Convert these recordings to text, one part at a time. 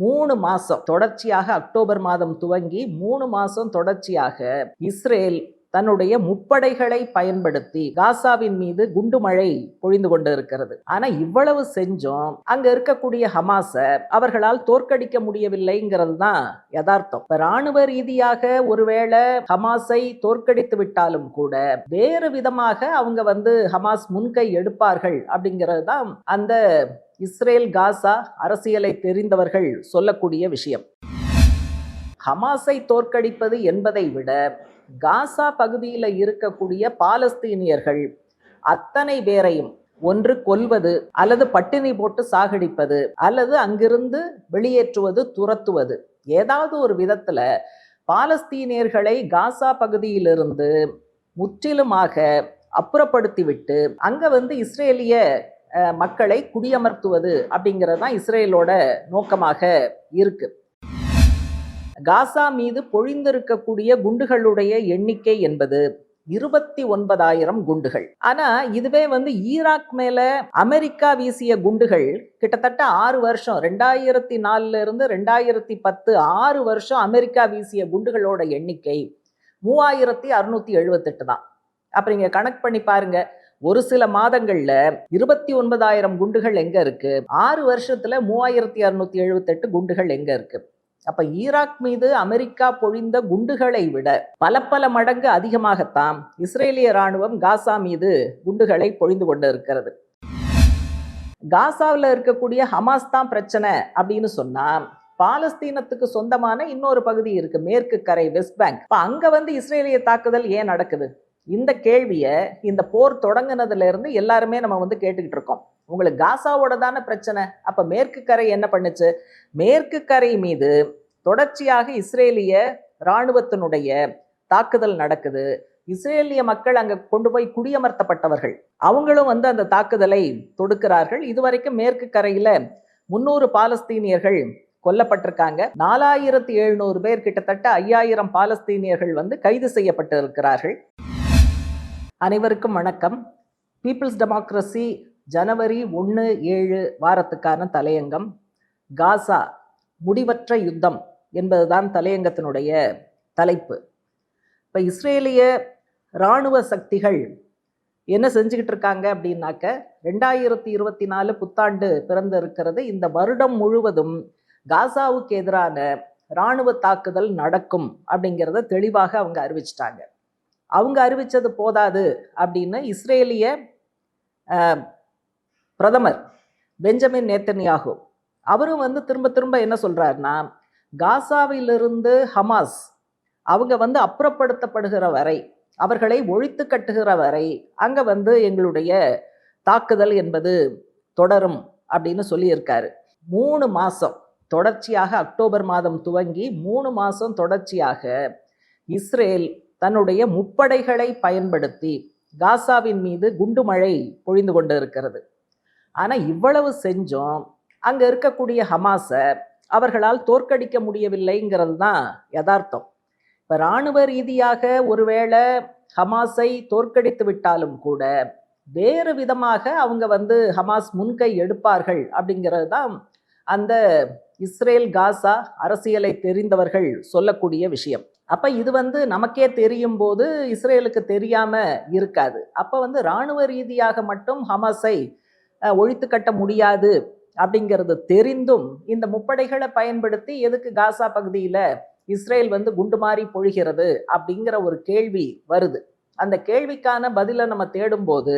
மூணு மாதம் தொடர்ச்சியாக அக்டோபர் மாதம் துவங்கி மூணு மாதம் தொடர்ச்சியாக இஸ்ரேல் தன்னுடைய முப்படைகளை பயன்படுத்தி காசாவின் மீது குண்டுமழை பொழிந்து கொண்டு இருக்கிறது. ஆனா இவ்வளவு செஞ்சும் அங்க இருக்கக்கூடிய ஹமாச அவர்களால் தோற்கடிக்க முடியவில்லைங்கிறது தான் யதார்த்தம். ராணுவ ரீதியாக ஒருவேளை ஹமாஸை தோற்கடித்து விட்டாலும் கூட வேறு விதமாக அவங்க வந்து ஹமாஸ் முன்கை எடுப்பார்கள் அப்படிங்கிறது தான் அந்த இஸ்ரேல் காசா அரசியலை தெரிந்தவர்கள் சொல்லக்கூடிய விஷயம். ஹமாஸை தோற்கடிப்பது என்பதை விட காசா பகுதியில் இருக்கக்கூடிய பாலஸ்தீனியர்கள் அத்தனை பேரையும் ஒன்று கொல்வது அல்லது பட்டினி போட்டு சாகடிப்பது அல்லது அங்கிருந்து வெளியேற்றுவது துரத்துவது. ஏதாவது ஒரு விதத்தில் பாலஸ்தீனியர்களை காசா பகுதியிலிருந்து முற்றிலுமாக அப்புறப்படுத்திவிட்டு அங்கே வந்து இஸ்ரேலிய மக்களை குடியமர்த்துவது அப்படிங்கிறது தான் இஸ்ரேலோட நோக்கமாக இருக்குது காசா மீது பொழிந்திருக்கக்கூடிய குண்டுகளுடைய எண்ணிக்கை என்பது இருபத்தி ஒன்பதாயிரம் குண்டுகள். ஆனா இதுவே வந்து ஈராக் மேல அமெரிக்கா வீசிய குண்டுகள் கிட்டத்தட்ட ஆறு வருஷம் ரெண்டாயிரத்தி நாலுல இருந்து ரெண்டாயிரத்தி பத்து ஆறு வருஷம் அமெரிக்கா வீசிய குண்டுகளோட எண்ணிக்கை மூவாயிரத்தி அறுநூத்தி எழுபத்தெட்டு தான். அப்ப நீங்க கணக்கு பண்ணி பாருங்க ஒரு சில மாதங்கள்ல இருபத்தி ஒன்பதாயிரம் குண்டுகள் எங்க இருக்கு? ஆறு வருஷத்துல மூவாயிரத்தி அறுநூத்தி எழுபத்தெட்டு குண்டுகள் எங்க இருக்கு? அப்ப ஈராக் மீது அமெரிக்கா பொழிந்த குண்டுகளை விட பல பல மடங்கு அதிகமாகத்தான் இஸ்ரேலிய ராணுவம் காசா மீது குண்டுகளை பொழிந்து கொண்டு இருக்கிறது. காசாவில் இருக்கக்கூடிய ஹமாஸ் தான் பிரச்சனை அப்படின்னு சொன்னா பாலஸ்தீனத்துக்கு சொந்தமான இன்னொரு பகுதி இருக்கு மேற்கு கரை வெஸ்ட் பேங்க். இப்போ அங்க வந்து இஸ்ரேலிய தாக்குதல் ஏன் நடக்குது? இந்த கேள்வியை இந்த போர் தொடங்குனதுல இருந்து எல்லாருமே நம்ம வந்து கேட்டுக்கிட்டு இருக்கோம். உங்களுக்கு காசாவோட தானே பிரச்சனை. அப்போ மேற்கு கரை என்ன பண்ணுச்சு? மேற்கு கரை மீது தொடர்ச்சியாக இஸ்ரேலிய இராணுவத்தினுடைய தாக்குதல் நடக்குது. இஸ்ரேலிய மக்கள் அங்கே கொண்டு போய் குடியமர்த்தப்பட்டவர்கள். அவங்களும் வந்து அந்த தாக்குதலை தொடுக்கிறார்கள். இதுவரைக்கும் மேற்கு கரையில் முன்னூறு பாலஸ்தீனியர்கள் கொல்லப்பட்டிருக்காங்க. நாலாயிரத்தி எழுநூறு பேர் கிட்டத்தட்ட ஐயாயிரம் பாலஸ்தீனியர்கள் வந்து கைது செய்யப்பட்டு இருக்கிறார்கள் அனைவருக்கும் வணக்கம். பீப்புள்ஸ் டெமோக்ரஸி ஜனவரி ஒன்று ஏழு வாரத்துக்கான தலையங்கம். காசா முடிவற்ற யுத்தம் என்பதுதான் தலையங்கத்தினுடைய தலைப்பு. இப்போ இஸ்ரேலிய இராணுவ சக்திகள் என்ன செஞ்சுக்கிட்டு இருக்காங்க அப்படின்னாக்க ரெண்டாயிரத்தி இருபத்தி நாலு புத்தாண்டு பிறந்து இருக்கிறது. இந்த வருடம் முழுவதும் காசாவுக்கு எதிரான இராணுவ தாக்குதல் நடக்கும் அப்படிங்கிறத தெளிவாக அவங்க அறிவிச்சிட்டாங்க. அவங்க அறிவித்தது போதாது அப்படின்னு இஸ்ரேலிய பிரதமர் பெஞ்சமின் நேத்தன்யாகு. அவரும் வந்து திரும்ப திரும்ப என்ன சொல்றாருன்னா காசாவிலிருந்து ஹமாஸ் அவங்க வந்து அப்புறப்படுத்தப்படுகிற வரை அவர்களை ஒழித்து கட்டுகிற வரை அங்க வந்து எங்களுடைய தாக்குதல் என்பது தொடரும் அப்படின்னு சொல்லியிருக்காரு. மூணு மாசம் தொடர்ச்சியாக அக்டோபர் மாதம் துவங்கி மூணு மாதம் தொடர்ச்சியாக இஸ்ரேல் தன்னுடைய முப்படைகளை பயன்படுத்தி காசாவின் மீது குண்டுமழை பொழிந்து கொண்டு இருக்கிறது ஆனால் இவ்வளவு செஞ்சும். அங்கே இருக்கக்கூடிய ஹமாஸை அவர்களால் தோற்கடிக்க முடியவில்லைங்கிறது தான் யதார்த்தம். இப்போ இராணுவ ரீதியாக ஒருவேளை ஹமாஸை தோற்கடித்து விட்டாலும் கூட வேறு விதமாக அவங்க வந்து ஹமாஸ் முன்கை எடுப்பார்கள் அப்படிங்கிறது தான் அந்த இஸ்ரேல் காசா அரசியலை தெரிந்தவர்கள் சொல்லக்கூடிய விஷயம். அப்போ இது வந்து நமக்கே தெரியும் போது இஸ்ரேலுக்கு தெரியாமல் இருக்காது. அப்போ வந்து இராணுவ ரீதியாக மட்டும் ஹமாஸை ஒழித்து கட்ட முடியாது அப்படிங்கிறது தெரிந்தும் இந்த முப்படைகளை பயன்படுத்தி எதுக்கு காசா பகுதியில் இஸ்ரேல் வந்து குண்டு மாறி பொழிகிறது அப்படிங்கிற ஒரு கேள்வி வருது. அந்த கேள்விக்கான பதிலை நம்ம தேடும்போது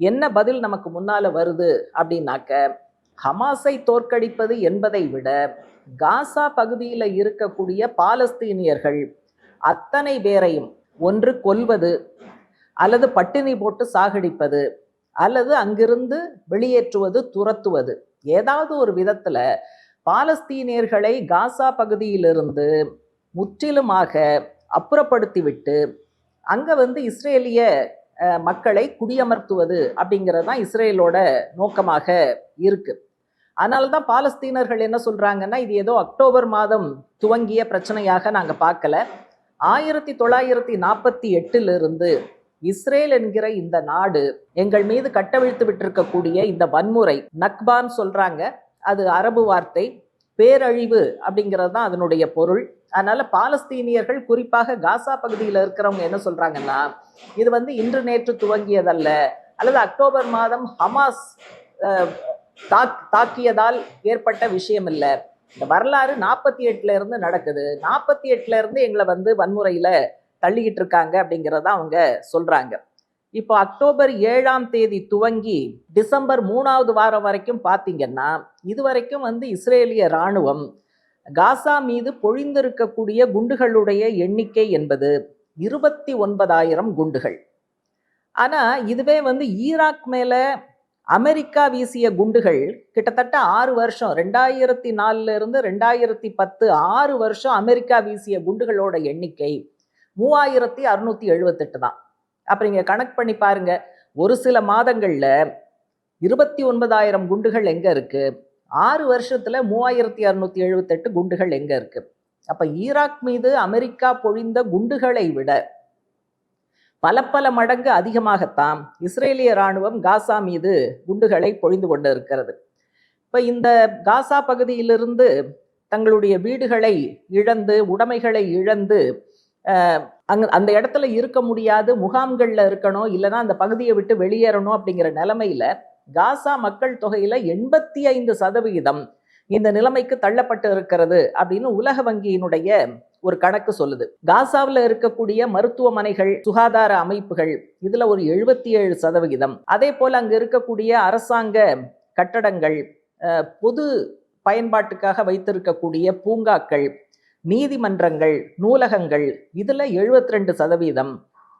என்ன பதில் நமக்கு முன்னால் வருது அப்படின்னாக்க ஹமாஸை தோற்கடிப்பது என்பதை விட காசா பகுதியில் இருக்கக்கூடிய பாலஸ்தீனியர்கள் அத்தனை பேரையும் ஒன்று கொல்வது அல்லது பட்டினி போட்டு சாகடிப்பது அல்லது அங்கிருந்து வெளியேற்றுவது துரத்துவது. ஏதாவது ஒரு விதத்தில் பாலஸ்தீனியர்களை காசா பகுதியிலிருந்து முற்றிலுமாக அப்புறப்படுத்திவிட்டு அங்கே வந்து இஸ்ரேலிய மக்களை குடியமர்த்துவது அப்படிங்கிறது தான் இஸ்ரேலோட நோக்கமாக இருக்குது அதனால தான் பாலஸ்தீனர்கள் என்ன சொல்கிறாங்கன்னா இது ஏதோ அக்டோபர் மாதம் துவங்கிய பிரச்சனையாக நாங்கள் பார்க்கல. ஆயிரத்தி தொள்ளாயிரத்தி நாற்பத்தி எட்டிலிருந்து இஸ்ரேல் என்கிற இந்த நாடு எங்கள் மீது கட்டவிழ்த்து விட்டிருக்கக்கூடிய இந்த வன்முறை நக்பான் சொல்றாங்க. அது அரபு வார்த்தை பேரழிவு அப்படிங்கிறது தான் அதனுடைய பொருள். அதனால பாலஸ்தீனியர்கள் குறிப்பாக காசா பகுதியில் இருக்கிறவங்க என்ன சொல்றாங்கன்னா இது வந்து இன்று நேற்று துவங்கியதல்ல அல்லது அக்டோபர் மாதம் ஹமாஸ் தாக் தாக்கியதால் ஏற்பட்ட விஷயம் இல்லை. இந்த வரலாறு நாற்பத்தி எட்டுல இருந்து நடக்குது. நாற்பத்தி எட்டுல இருந்து எங்களை வந்து வன்முறையில தள்ளிக்கிட்டு இருக்காங்க அப்படிங்கிறத அவங்க சொல்கிறாங்க இப்போ அக்டோபர் ஏழாம் தேதி துவங்கி டிசம்பர் மூணாவது வாரம் வரைக்கும் பார்த்தீங்கன்னா இதுவரைக்கும் வந்து இஸ்ரேலிய இராணுவம் காசா மீது பொழிந்திருக்கக்கூடிய குண்டுகளுடைய எண்ணிக்கை என்பது இருபத்தி ஒன்பதாயிரம் குண்டுகள். ஆனால் இதுவே வந்து ஈராக் மேலே அமெரிக்கா வீசிய குண்டுகள் கிட்டத்தட்ட ஆறு வருஷம் ரெண்டாயிரத்தி நாலுலேருந்து ரெண்டாயிரத்தி பத்து ஆறு வருஷம் அமெரிக்கா வீசிய குண்டுகளோட எண்ணிக்கை மூவாயிரத்தி அறுநூத்தி எழுபத்தெட்டு தான். அப்புறம் இங்கே கணக்கு பண்ணி பாருங்க ஒரு சில மாதங்களில் இருபத்தி ஒன்பதாயிரம் குண்டுகள் எங்க இருக்கு? ஆறு வருஷத்துல மூவாயிரத்தி அறுநூத்தி எழுபத்தெட்டு குண்டுகள் எங்க இருக்கு? அப்ப ஈராக் மீது அமெரிக்கா பொழிந்த குண்டுகளை விட பல பல மடங்கு அதிகமாகத்தான் இஸ்ரேலிய ராணுவம் காசா மீது குண்டுகளை பொழிந்து கொண்டு இருக்கிறது இப்ப இந்த காசா பகுதியிலிருந்து தங்களுடைய வீடுகளை இழந்து உடைமைகளை இழந்து அங்க அந்த இடத்துல இருக்க முடியாது முகாம்கள்ல இருக்கணும் இல்லைன்னா அந்த பகுதியை விட்டு வெளியேறணும் அப்படிங்கிற நிலைமையில காசா மக்கள் தொகையில எண்பத்தி ஐந்து சதவிகிதம் இந்த நிலைமைக்கு தள்ளப்பட்டு இருக்கிறது அப்படின்னு உலக வங்கியினுடைய ஒரு கணக்கு சொல்லுது. காசாவில் இருக்கக்கூடிய மருத்துவமனைகள் சுகாதார அமைப்புகள் இதுல ஒரு எழுபத்தி ஏழு சதவிகிதம். அதே போல அங்க இருக்கக்கூடிய அரசாங்க கட்டடங்கள் பொது பயன்பாட்டுக்காக வைத்திருக்கக்கூடிய பூங்காக்கள் நீதிமன்றங்கள் நூலகங்கள் இதில் எழுபத்தி ரெண்டு சதவீதம்.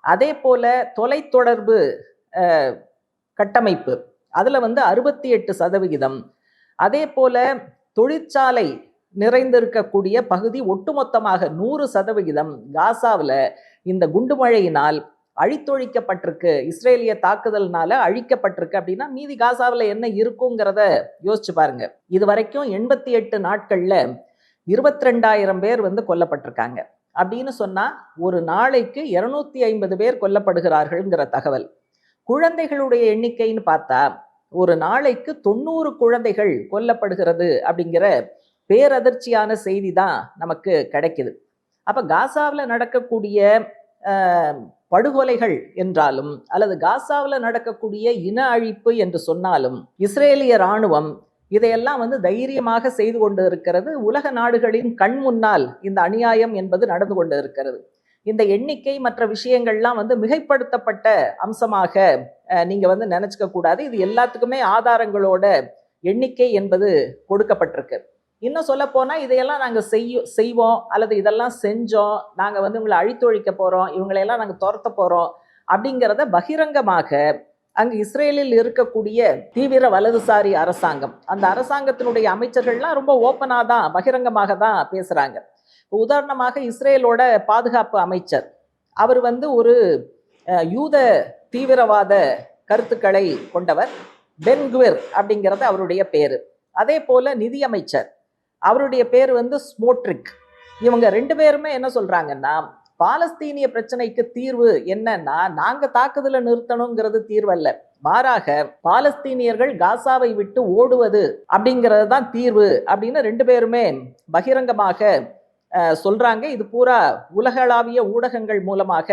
அதே போல் தொலைத்தொடர்பு கட்டமைப்பு அதில் வந்து அறுபத்தி எட்டு சதவிகிதம் அதே போல் தொழிற்சாலை நிறைந்திருக்கக்கூடிய பகுதி ஒட்டுமொத்தமாக நூறு சதவிகிதம் காசாவில் இந்த குண்டுமழையினால் அழித்தொழிக்கப்பட்டிருக்கு. இஸ்ரேலிய தாக்குதல்னால அழிக்கப்பட்டிருக்கு அப்படின்னா மீதி காசாவில் என்ன இருக்குங்கிறத யோசிச்சு பாருங்க. இது வரைக்கும் எண்பத்தி எட்டு நாட்களில் இருபத்தி ரெண்டாயிரம் பேர் வந்து கொல்லப்பட்டிருக்காங்க. அப்படின்னு சொன்னால் ஒரு நாளைக்கு இருநூத்தி ஐம்பது பேர் கொல்லப்படுகிறார்கள்ங்கிற தகவல். குழந்தைகளுடைய எண்ணிக்கைன்னு பார்த்தா ஒரு நாளைக்கு தொண்ணூறு குழந்தைகள் கொல்லப்படுகிறது அப்படிங்கிற பேரதிர்ச்சியான செய்தி தான் நமக்கு கிடைக்குது. அப்போ காசாவில் நடக்கக்கூடிய படுகொலைகள் என்றாலும் அல்லது காசாவில் நடக்கக்கூடிய இன அழிப்பு என்று சொன்னாலும் இஸ்ரேலிய ராணுவம் இதையெல்லாம் வந்து தைரியமாக செய்து கொண்டு இருக்கிறது உலக நாடுகளின் கண் முன்னால் இந்த அநியாயம் என்பது நடந்து கொண்டு இருக்கிறது இந்த எண்ணிக்கை மற்ற விஷயங்கள்லாம் வந்து மிகைப்படுத்தப்பட்ட அம்சமாக நீங்கள் வந்து நினச்சிக்க கூடாது. இது எல்லாத்துக்குமே ஆதாரங்களோட எண்ணிக்கை என்பது கொடுக்கப்பட்டிருக்கு. இன்னும் சொல்ல போனால் இதையெல்லாம் நாங்கள் செய்ய செய்வோம். அல்லது இதெல்லாம் செஞ்சோம். நாங்கள் வந்து இவங்களை அழித்தொழிக்க போகிறோம் இவங்களையெல்லாம் நாங்கள் துரத்த போகிறோம் அப்படிங்கிறத பகிரங்கமாக அங்கு இஸ்ரேலில் இருக்கக்கூடிய தீவிர வலதுசாரி அரசாங்கம். அந்த அரசாங்கத்தினுடைய அமைச்சர்கள்லாம் ரொம்ப ஓப்பனாக தான் பகிரங்கமாக தான் பேசுகிறாங்க உதாரணமாக இஸ்ரேலோட பாதுகாப்பு அமைச்சர். அவர் வந்து ஒரு யூத தீவிரவாத கருத்துக்களை கொண்டவர். பென்குவிர் அப்படிங்கிறது அவருடைய பேர். அதே போல நிதியமைச்சர் அவருடைய பேர் வந்து ஸ்மோட்ரிக். இவங்க ரெண்டு பேருமே என்ன சொல்கிறாங்கன்னா பாலஸ்தீனிய பிரச்சனைக்கு தீர்வு என்னன்னா நாங்க தாக்குதலை நிறுத்தணுங்கிறது தீர்வல்ல. மாறாக பாலஸ்தீனியர்கள் காசாவை விட்டு ஓடுவது அப்படிங்கிறது தான் தீர்வு அப்படின்னு ரெண்டு பேருமே பகிரங்கமாக சொல்றாங்க. இது பூரா உலகளாவிய ஊடகங்கள் மூலமாக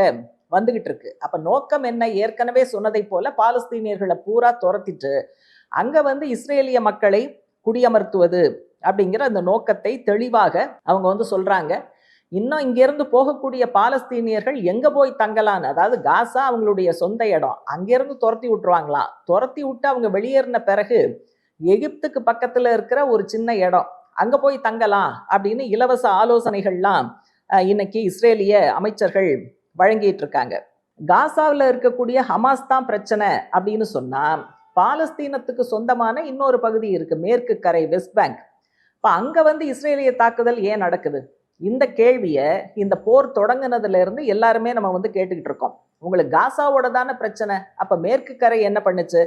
வந்துகிட்டு இருக்கு. அப்ப நோக்கம் என்ன? ஏற்கனவே சொன்னதை போல பாலஸ்தீனியர்களை பூரா துரத்திட்டு அங்க வந்து இஸ்ரேலிய மக்களை குடியமர்த்துவது அப்படிங்கிற அந்த நோக்கத்தை தெளிவாக அவங்க வந்து சொல்றாங்க. இன்னும் இங்கிருந்து போகக்கூடிய பாலஸ்தீனியர்கள் எங்க போய் தங்கலான்னு அதாவது காசா அவங்களுடைய சொந்த இடம் அங்கேருந்து துரத்தி விட்டுருவாங்களாம் துரத்தி விட்டு அவங்க வெளியேறின பிறகு எகிப்துக்கு பக்கத்துல இருக்கிற ஒரு சின்ன இடம் அங்க போய் தங்கலாம் அப்படின்னு இலவச ஆலோசனைகள்லாம் அஹ், இன்னைக்கு இஸ்ரேலிய அமைச்சர்கள் வழங்கிட்டு இருக்காங்க காசாவில் இருக்கக்கூடிய ஹமாஸ் தான் பிரச்சனை அப்படின்னு சொன்னா பாலஸ்தீனத்துக்கு சொந்தமான இன்னொரு பகுதி இருக்கு மேற்கு கரை வெஸ்ட் பேங்க். இப்போ அங்க வந்து இஸ்ரேலிய தாக்குதல் ஏன் நடக்குது? இந்த கேள்வியை இந்த போர் தொடங்குனதுல இருந்து எல்லாருமே நம்ம வந்து கேட்டுக்கிட்டு இருக்கோம். உங்களுக்கு காசாவோட தானே பிரச்சனை? அப்போ மேற்கு கரை என்ன பண்ணுச்சு?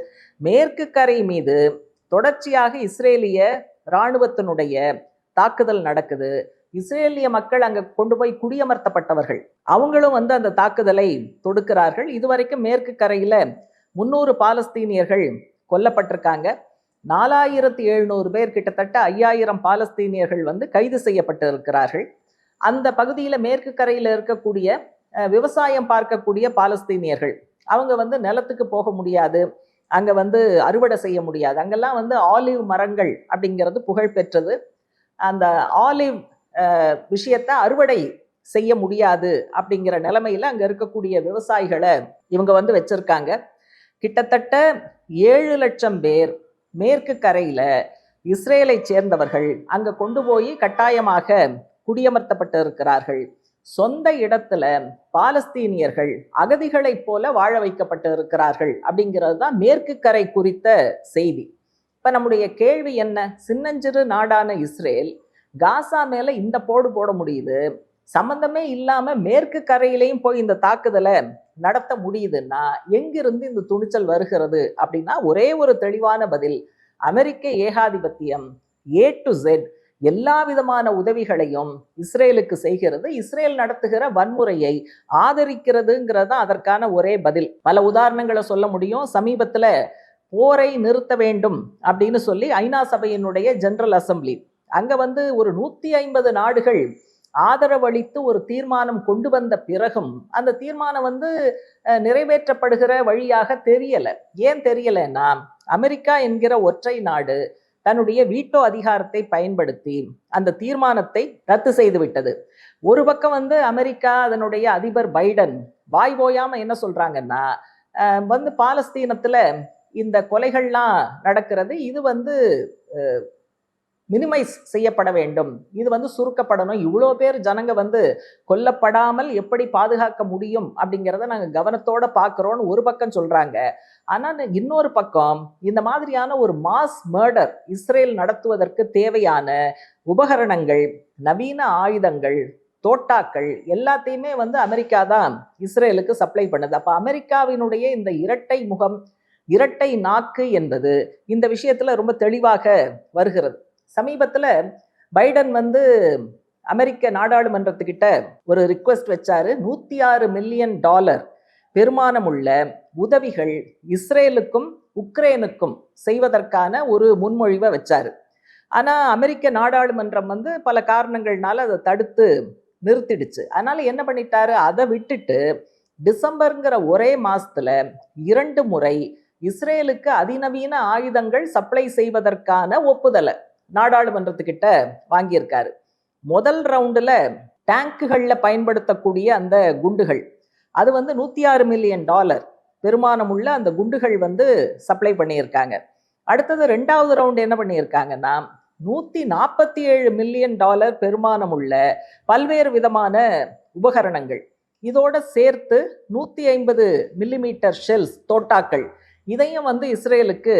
மேற்கு கரை மீது தொடர்ச்சியாக இஸ்ரேலிய இராணுவத்தினுடைய தாக்குதல் நடக்குது. இஸ்ரேலிய மக்கள் அங்கே கொண்டு போய் குடியமர்த்தப்பட்டவர்கள். அவங்களும் வந்து அந்த தாக்குதலை தொடுக்கிறார்கள். இதுவரைக்கும் மேற்கு கரையில் முன்னூறு பாலஸ்தீனியர்கள் கொல்லப்பட்டிருக்காங்க. நாலாயிரத்தி எழுநூறு பேர் கிட்டத்தட்ட ஐயாயிரம் பாலஸ்தீனியர்கள் வந்து கைது செய்யப்பட்டிருக்கிறார்கள். அந்த பகுதியில் மேற்கு கரையில் இருக்கக்கூடிய விவசாயம் பார்க்கக்கூடிய பாலஸ்தீனியர்கள். அவங்க வந்து நிலத்துக்கு போக முடியாது. அங்கே வந்து அறுவடை செய்ய முடியாது. அங்கெல்லாம் வந்து ஆலிவ் மரங்கள் அப்படிங்கிறது புகழ் பெற்றது. அந்த ஆலிவ் விஷயத்தை அறுவடை செய்ய முடியாது அப்படிங்கிற நிலமையில் அங்கே இருக்கக்கூடிய விவசாயிகளை இவங்க வந்து வச்சுருக்காங்க. கிட்டத்தட்ட ஏழு லட்சம் பேர் மேற்கு கரையில் இஸ்ரேலை சேர்ந்தவர்கள் அங்கே கொண்டு போய் கட்டாயமாக குடியமர்த்தப்பட்டு இருக்கிறார்கள் சொந்த இடத்துல பாலஸ்தீனியர்கள் அகதிகளைப் போல வாழ வைக்கப்பட்டு இருக்கிறார்கள் அப்படிங்கிறது தான் மேற்கு கரை குறித்த செய்தி. இப்ப நம்முடைய கேள்வி என்ன? சின்னஞ்சிறு நாடான இஸ்ரேல் காசா மேல இந்த போடு போட முடியுது. சம்பந்தமே இல்லாம மேற்கு கரையிலையும் போய் இந்த தாக்குதலை நடத்த முடியுதுன்னா எங்கிருந்து இந்த துணிச்சல் வருகிறது அப்படின்னா ஒரே ஒரு தெளிவான பதில். அமெரிக்க ஏகாதிபத்தியம் ஏ டு ஜெட் எல்லா விதமான உதவிகளையும் இஸ்ரேலுக்கு செய்கிறது. இஸ்ரேல் நடத்துகிற வன்முறையை ஆதரிக்கிறதுங்கிறது தான் அதற்கான ஒரே பதில். பல உதாரணங்களை சொல்ல முடியும். சமீபத்தில் போரை நிறுத்த வேண்டும் அப்படின்னு சொல்லி ஐநா சபையினுடைய ஜெனரல் அசம்பிளி அங்கே வந்து ஒரு நூற்றி ஐம்பது நாடுகள் ஆதரவளித்து ஒரு தீர்மானம் கொண்டு வந்த பிறகும் அந்த தீர்மானம் வந்து நிறைவேற்றப்படுகிற வழியாக தெரியலை. ஏன் தெரியலைன்னா அமெரிக்கா என்கிற ஒற்றை நாடு தன்னுடைய வீட்டோ அதிகாரத்தை பயன்படுத்தி அந்த தீர்மானத்தை ரத்து செய்து விட்டது. ஒரு பக்கம் வந்து அமெரிக்கா அதனுடைய அதிபர் பைடன் வாய் ஓயாம என்ன சொல்றாங்கன்னா வந்து பாலஸ்தீனத்துல இந்த கொலைகள்லாம் நடக்கிறது. இது வந்து மினிமைஸ் செய்யப்பட வேண்டும். இது வந்து சுருக்கப்படணும். இவ்வளோ பேர் ஜனங்க வந்து கொல்லப்படாமல் எப்படி பாதுகாக்க முடியும் அப்படிங்கிறத நாங்கள் கவனத்தோட பார்க்குறோன்னு ஒரு பக்கம் சொல்கிறாங்க ஆனால் இன்னொரு பக்கம் இந்த மாதிரியான ஒரு மாஸ் மர்டர் இஸ்ரேல் நடத்துவதற்கு தேவையான உபகரணங்கள் நவீன ஆயுதங்கள் தோட்டாக்கள் எல்லாத்தையுமே வந்து அமெரிக்கா தான் இஸ்ரேலுக்கு சப்ளை பண்ணுது. அப்போ அமெரிக்காவினுடைய இந்த இரட்டை முகம் இரட்டை நாக்கு என்பது இந்த விஷயத்தில் ரொம்ப தெளிவாக வருகிறது. சமீபத்தில் பைடன் வந்து அமெரிக்க நாடாளுமன்றத்துக்கிட்ட ஒரு ரிக்வெஸ்ட் வச்சாரு. நூற்றி ஆறு மில்லியன் டாலர் பெருமானமுள்ள உதவிகள் இஸ்ரேலுக்கும் உக்ரைனுக்கும் செய்வதற்கான ஒரு முன்மொழிவை வச்சாரு. ஆனால் அமெரிக்க நாடாளுமன்றம் வந்து பல காரணங்கள்னால அதை தடுத்து நிறுத்திடுச்சு. அதனால என்ன பண்ணிட்டாரு? அதை விட்டுட்டு டிசம்பருங்கிற ஒரே மாசத்துல இரண்டு முறை இஸ்ரேலுக்கு அதிநவீன ஆயுதங்கள் சப்ளை செய்வதற்கான ஒப்புதலை நாடாளுமன்றத்துக்கிட்ட வாங்கியிருக்காரு. முதல் ரவுண்டில் டேங்குகளில் பயன்படுத்தக்கூடிய அந்த குண்டுகள். அது வந்து நூற்றி ஆறு மில்லியன் டாலர் பெருமானமுள்ள அந்த குண்டுகள் வந்து சப்ளை பண்ணியிருக்காங்க. அடுத்தது ரெண்டாவது ரவுண்டு என்ன பண்ணியிருக்காங்கன்னா நூற்றி நாற்பத்தி ஏழு மில்லியன் டாலர் பெருமானமுள்ள பல்வேறு விதமான உபகரணங்கள். இதோட சேர்த்து நூற்றி ஐம்பது மில்லிமீட்டர் ஷெல்ஸ் தோட்டாக்கள் இதையும் வந்து இஸ்ரேலுக்கு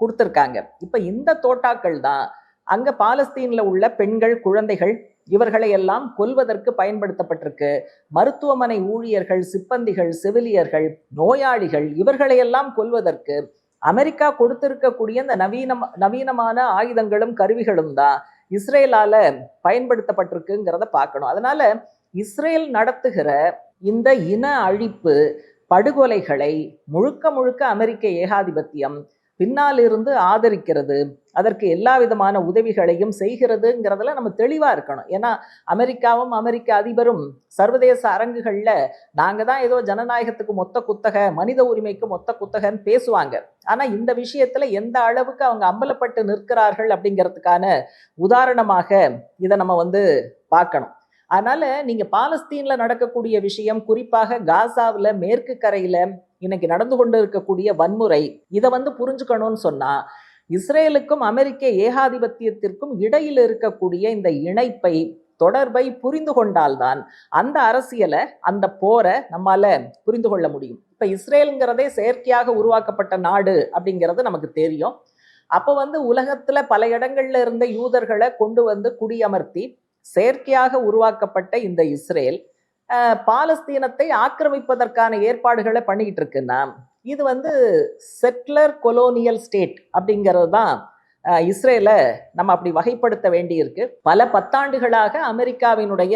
கொடுத்துருக்காங்க. இப்போ இந்த தோட்டாக்கள் தான் அங்க பாலஸ்தீன்ல உள்ள பெண்கள் குழந்தைகள் இவர்களை எல்லாம் கொல்வதற்கு பயன்படுத்தப்பட்டிருக்கு. மருத்துவமனை ஊழியர்கள் சிப்பந்திகள் செவிலியர்கள் நோயாளிகள் இவர்களையெல்லாம் கொல்வதற்கு அமெரிக்கா கொடுத்திருக்கக்கூடிய இந்த நவீன நவீனமான ஆயுதங்களும் கருவிகளும் தான் இஸ்ரேலால பயன்படுத்தப்பட்டிருக்குங்கிறத பார்க்கணும். அதனால இஸ்ரேல் நடத்துகிற இந்த இன அழிப்பு படுகொலைகளை முழுக்க முழுக்க அமெரிக்க ஏகாதிபத்தியம் பின்னால் இருந்து ஆதரிக்கிறது அதற்கு எல்லா விதமான உதவிகளையும் செய்கிறதுங்கிறதுல நம்ம தெளிவாக இருக்கணும். ஏன்னா அமெரிக்காவும் அமெரிக்க அதிபரும் சர்வதேச அரங்குகளில் நாங்கள் தான் ஏதோ ஜனநாயகத்துக்கு மொத்த குத்தகை மனித உரிமைக்கு மொத்த குத்தகைன்னு பேசுவாங்க. ஆனால் இந்த விஷயத்தில் எந்த அளவுக்கு அவங்க அம்பலப்பட்டு நிற்கிறார்கள் அப்படிங்கிறதுக்கான உதாரணமாக இதை நம்ம வந்து பார்க்கணும். அதனால் நீங்கள் பாலஸ்தீனில் நடக்கக்கூடிய விஷயம் குறிப்பாக காசாவில் மேற்கு கரையில் இன்னைக்கு நடந்து கொண்டு இருக்கக்கூடிய வன்முறை இதை வந்து புரிஞ்சுக்கணும்னு சொன்னா இஸ்ரேலுக்கும் அமெரிக்க ஏகாதிபத்தியத்திற்கும் இடையில் இருக்கக்கூடிய இந்த இணைப்பை தொடர்பை புரிந்து கொண்டால்தான் அந்த அரசியலை அந்த போரை நம்மால புரிந்து கொள்ள முடியும். இப்போ இஸ்ரேலுங்கிறதே செயற்கையாக உருவாக்கப்பட்ட நாடு அப்படிங்கிறது நமக்கு தெரியும். அப்போ வந்து உலகத்துல பல இடங்கள்ல இருந்த யூதர்களை கொண்டு வந்து குடியமர்த்தி செயற்கையாக உருவாக்கப்பட்ட இந்த இஸ்ரேல் பாலஸ்தீனத்தை ஆக்கிரமிப்பதற்கான ஏற்பாடுகளை பண்ணிக்கிட்டு இருக்குன்னா இது வந்து செட்லர் கொலோனியல் ஸ்டேட் அப்படிங்கிறது தான் இஸ்ரேலை நம்ம அப்படி வகைப்படுத்த வேண்டியிருக்கு. பல பத்தாண்டுகளாக அமெரிக்காவினுடைய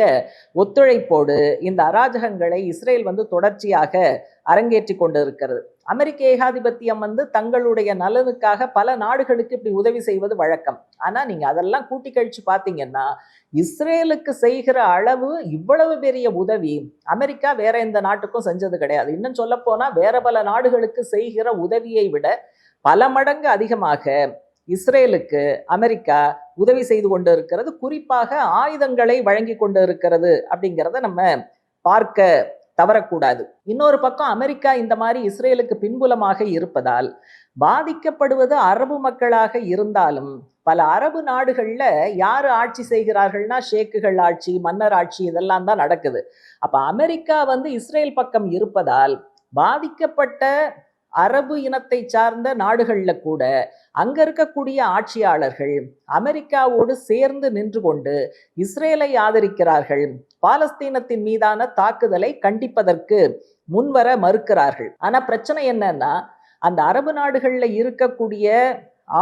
ஒத்துழைப்போடு இந்த அராஜகங்களை இஸ்ரேல் வந்து தொடர்ச்சியாக அரங்கேற்றி கொண்டு இருக்கிறது அமெரிக்க ஏகாதிபத்தியம் வந்து தங்களுடைய நலனுக்காக பல நாடுகளுக்கு இப்படி உதவி செய்வது வழக்கம். ஆனால் நீங்கள் அதெல்லாம் கூட்டி கழிச்சு பார்த்தீங்கன்னா இஸ்ரேலுக்கு செய்கிற அளவு இவ்வளவு பெரிய உதவி அமெரிக்கா வேற எந்த நாட்டுக்கும் செஞ்சது கிடையாது. இன்னும் சொல்லப்போனால் வேற பல நாடுகளுக்கு செய்கிற உதவியை விட பல மடங்கு அதிகமாக இஸ்ரேலுக்கு அமெரிக்கா உதவி செய்து கொண்டு இருக்கிறது. குறிப்பாக ஆயுதங்களை வழங்கி கொண்டு இருக்கிறது அப்படிங்கிறத நம்ம பார்க்க தவறக்கூடாது. இன்னொரு பக்கம் அமெரிக்கா இந்த மாதிரி இஸ்ரேலுக்கு பின்புலமாக இருப்பதால் பாதிக்கப்படுவது அரபு மக்களாக இருந்தாலும் பல அரபு நாடுகளில் யார் ஆட்சி செய்கிறார்கள்னா ஷேக்குகள் ஆட்சி மன்னர் ஆட்சி இதெல்லாம் தான் நடக்குது. அப்போ அமெரிக்கா வந்து இஸ்ரேல் பக்கம் இருப்பதால் பாதிக்கப்பட்ட அரபு இனத்தை சார்ந்த நாடுகள்ல கூட அங்க இருக்கக்கூடிய ஆட்சியாளர்கள் அமெரிக்காவோடு சேர்ந்து நின்று கொண்டு இஸ்ரேலை ஆதரிக்கிறார்கள். பாலஸ்தீனத்தின் மீதான தாக்குதலை கண்டிப்பதற்கு முன்வர மறுக்கிறார்கள். ஆனா பிரச்சனை என்னன்னா அந்த அரபு நாடுகள்ல இருக்கக்கூடிய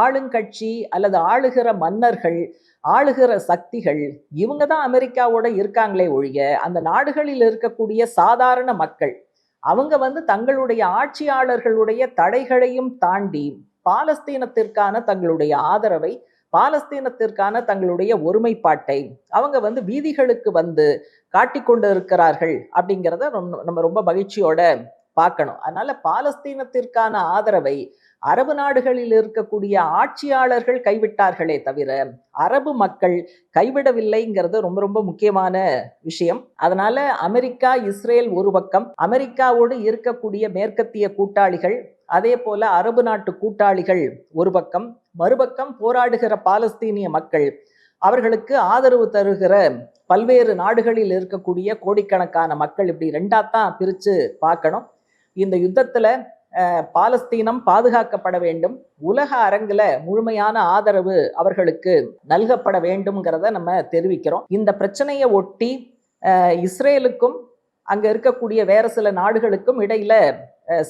ஆளுங்கட்சி அல்லது ஆளுகிற மன்னர்கள் ஆளுகிற சக்திகள் இவங்க தான் அமெரிக்காவோட இருக்காங்களே ஒழிய அந்த நாடுகளில் இருக்கக்கூடிய சாதாரண மக்கள் அவங்க வந்து தங்களுடைய ஆட்சியாளர்களுடைய தடைகளையும் தாண்டி பாலஸ்தீனத்திற்கான தங்களுடைய ஆதரவை பாலஸ்தீனத்திற்கான தங்களுடைய ஒருமைப்பாட்டை அவங்க வந்து வீதிகளுக்கு வந்து காட்டிக்கொண்டு இருக்கிறார்கள் அப்படிங்கிறத நம்ம ரொம்ப மகிழ்ச்சியோட பார்க்கணும். அதனால பாலஸ்தீனத்திற்கான ஆதரவை அரபு நாடுகளில் இருக்கக்கூடிய ஆட்சியாளர்கள் கைவிட்டார்களே தவிர அரபு மக்கள் கைவிடவில்லைங்கிறது ரொம்ப ரொம்ப முக்கியமான விஷயம். அதனால அமெரிக்கா இஸ்ரேல் ஒரு பக்கம் அமெரிக்காவோடு இருக்கக்கூடிய மேற்கத்திய கூட்டாளிகள் அதே போல அரபு நாட்டு கூட்டாளிகள் ஒரு பக்கம் மறுபக்கம் போராடுகிற பாலஸ்தீனிய மக்கள் அவர்களுக்கு ஆதரவு தருகிற பல்வேறு நாடுகளில் இருக்கக்கூடிய கோடிக்கணக்கான மக்கள் இப்படி ரெண்டாத்தான் பிரித்து பார்க்கணும். இந்த யுத்தத்தில் பாலஸ்தீனம் பாதுகாக்கப்பட வேண்டும். உலக அரங்கில் முழுமையான ஆதரவு அவர்களுக்கு நல்கப்பட வேண்டும்ங்கிறத நம்ம தெரிவிக்கிறோம். இந்த பிரச்சனையை ஒட்டி இஸ்ரேலுக்கும் அங்கே இருக்கக்கூடிய வேறு சில நாடுகளுக்கும் இடையில்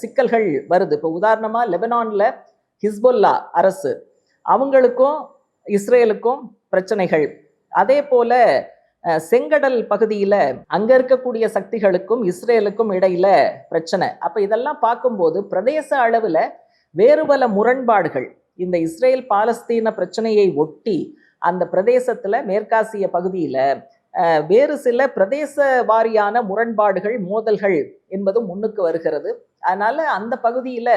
சிக்கல்கள் வருது. இப்போ உதாரணமாக லெபனானில் ஹிஸ்புல்லா அரசு. அவங்களுக்கும் இஸ்ரேலுக்கும் பிரச்சனைகள். அதே போல் செங்கடல் பகுதியில் அங்கே இருக்கக்கூடிய சக்திகளுக்கும் இஸ்ரேலுக்கும் இடையில பிரச்சனை. அப்போ இதெல்லாம் பார்க்கும்போது பிரதேச அளவில் வேறு பல முரண்பாடுகள். இந்த இஸ்ரேல் பாலஸ்தீன பிரச்சனையை ஒட்டி அந்த பிரதேசத்தில் மேற்காசிய பகுதியில் வேறு சில பிரதேச வாரியான முரண்பாடுகள் மோதல்கள் என்பதும் முன்னுக்கு வருகிறது. அதனால் அந்த பகுதியில்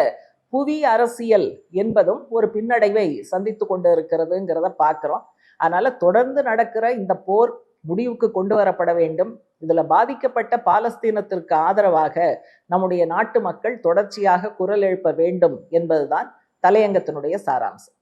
புவி அரசியல் என்பதும் ஒரு பின்னடைவை சந்தித்து கொண்டு இருக்கிறதுங்கிறத பார்க்குறோம். அதனால் தொடர்ந்து நடக்கிற இந்த போர் முடிவுக்கு கொண்டு வரப்பட வேண்டும். இதுல பாதிக்கப்பட்ட பாலஸ்தீனத்திற்கு ஆதரவாக நம்முடைய நாட்டு மக்கள் தொடர்ச்சியாக குரல் எழுப்ப வேண்டும் என்பதுதான் தலையங்கத்தினுடைய சாராம்சம்.